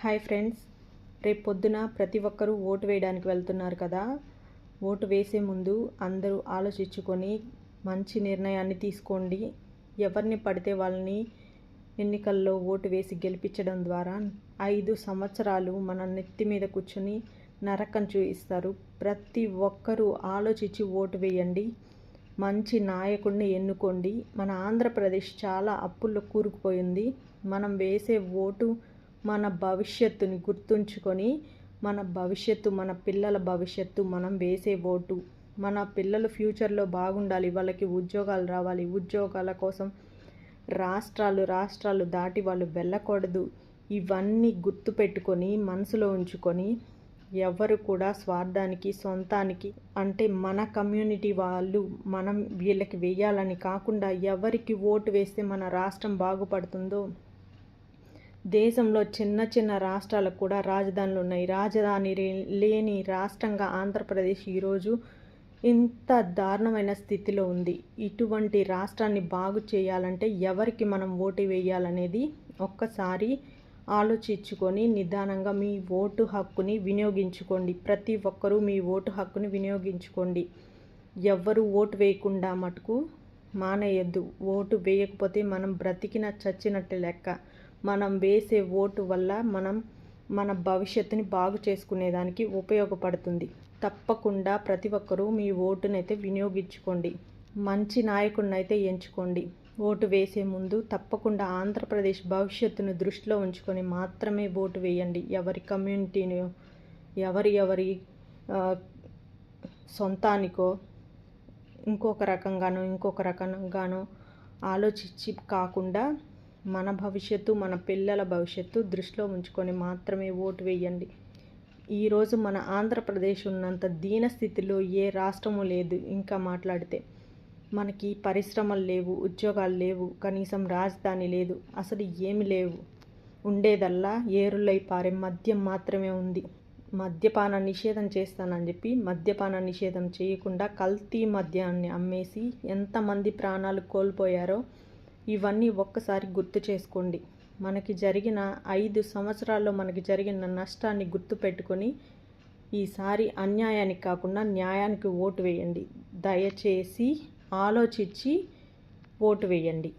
Hi friends. రేపు పొద్దున ప్రతి ఒక్కరూ ఓటు వేయడానికి వెళ్తున్నారు కదా. ఓటు వేసే ముందు అందరూ ఆలోచించుకొని మంచి నిర్ణయాన్ని తీసుకోండి. ఎవరిని పడితే వాళ్ళని ఎన్నికల్లో ఓటు వేసి గెలిపించడం ద్వారా ఐదు సంవత్సరాలు మన నెత్తి మీద కూర్చొని నరకం చూపిస్తారు ప్రతి ఒక్కరూ ఆలోచించి ఓటు వేయండి. మంచి నాయకుడిని ఎన్నుకోండి. మన ఆంధ్రప్రదేశ్ చాలా అప్పుల్లో కూరుకుపోయింది. మనం వేసే ఓటు మన భవిష్యత్తుని గుర్తుంచుకొని మన భవిష్యత్తు మన పిల్లల భవిష్యత్తు మనం వేసే ఓటు. మన పిల్లలు ఫ్యూచర్లో బాగుండాలి వాళ్ళకి ఉద్యోగాలు రావాలి. ఉద్యోగాల కోసం రాష్ట్రాలు రాష్ట్రాలు దాటి వాళ్ళు వెళ్ళకూడదు. ఇవన్నీ గుర్తుపెట్టుకొని మనసులో ఉంచుకొని ఎవరు కూడా స్వార్థానికి సొంతానికి అంటే మన కమ్యూనిటీ వాళ్ళు మనం వీళ్ళకి వేయాలని కాకుండా ఎవరికి ఓటు వేస్తే మన రాష్ట్రం బాగుపడుతుందో దేశంలో చిన్న చిన్న రాష్ట్రాలకు కూడా రాజధానులు ఉన్నాయి. రాజధాని లేని రాష్ట్రంగా ఆంధ్రప్రదేశ్ ఈరోజు ఇంత దారుణమైన స్థితిలో ఉంది. ఇటువంటి రాష్ట్రాన్ని బాగు చేయాలంటే ఎవరికి మనం ఓటు వేయాలనేది ఒక్కసారి ఆలోచించుకొని నిదానంగా మీ ఓటు హక్కుని వినియోగించుకోండి. ప్రతి ఒక్కరూ మీ ఓటు హక్కుని వినియోగించుకోండి. ఎవ్వరూ ఓటు వేయకుండా మటుకు మానేయద్దు. ఓటు వేయకపోతే మనం బ్రతికిన చచ్చినట్టు లెక్క. మనం వేసే ఓటు వల్ల మనం మన భవిష్యత్తుని బాగు చేసుకునేదానికి ఉపయోగపడుతుంది. తప్పకుండా ప్రతి ఒక్కరూ మీ ఓటునైతే వినియోగించుకోండి. మంచి నాయకుడినైతే ఎంచుకోండి. ఓటు వేసే ముందు తప్పకుండా ఆంధ్రప్రదేశ్ భవిష్యత్తును దృష్టిలో ఉంచుకొని మాత్రమే ఓటు వేయండి. ఎవరి కమ్యూనిటీని ఎవరి ఎవరి సొంతానికో ఇంకొక రకంగానో ఇంకొక రకంగానో ఆలోచించి కాకుండా మన భవిష్యత్తు మన పిల్లల భవిష్యత్తు దృష్టిలో ఉంచుకొని మాత్రమే ఓటు వేయండి. ఈరోజు మన ఆంధ్రప్రదేశ్ ఉన్నంత దీన స్థితిలో ఏ రాష్ట్రము లేదు ఇంకా మాట్లాడితే. మనకి పరిశ్రమలు లేవు ఉద్యోగాలు లేవు కనీసం రాజధాని లేదు అసలు ఏమి లేవు. ఉండేదల్లా ఏరులై పారే మద్యం మాత్రమే ఉంది. మద్యపాన నిషేధం చేస్తానని చెప్పి మద్యపాన నిషేధం చేయకుండా కల్తీ మద్యాన్ని అమ్మేసి ఎంతమంది ప్రాణాలు కోల్పోయారో ఇవన్నీ ఒక్కసారి గుర్తు చేసుకోండి. మనకి జరిగిన ఐదు సంవత్సరాల్లో మనకి జరిగిన నష్టాన్ని గుర్తుపెట్టుకొని ఈసారి అన్యాయానికి కాకుండా న్యాయానికి ఓటు వేయండి. దయచేసి ఆలోచించి ఓటు వేయండి.